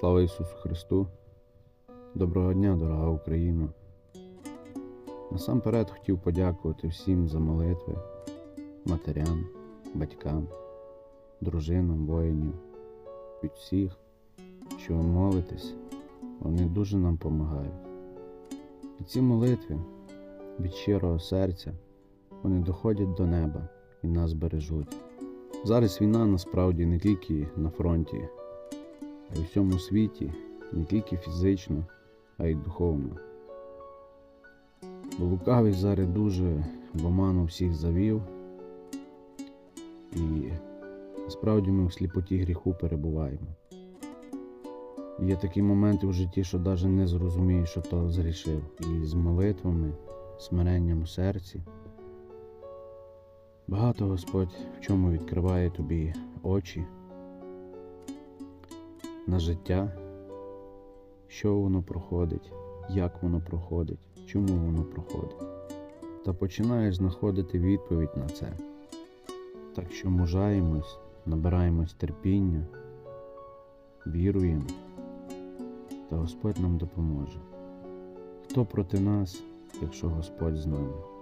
Слава Ісусу Христу! Доброго дня, дорога Україна! Насамперед хотів подякувати всім за молитви, матерям, батькам, дружинам, воїнів, від всіх, що ви молитесь, вони дуже нам допомагають. І ці молитви від щирого серця вони доходять до неба і нас бережуть. Зараз війна насправді не тільки на фронті, у всьому світі, не тільки фізично, а й духовно. Бо лукавий зараз дуже в оману всіх завів, і насправді ми в сліпоті гріху перебуваємо. Є такі моменти в житті, що навіть не зрозумієш, що то зрішив. І з молитвами, смиренням у серці. Багато Господь в чому відкриває тобі очі на життя, що воно проходить, як воно проходить, чому воно проходить. Та починаєш знаходити відповідь на це. Так що мужаємось, набираємось терпіння, віруємо, та Господь нам допоможе. Хто проти нас, якщо Господь з нами?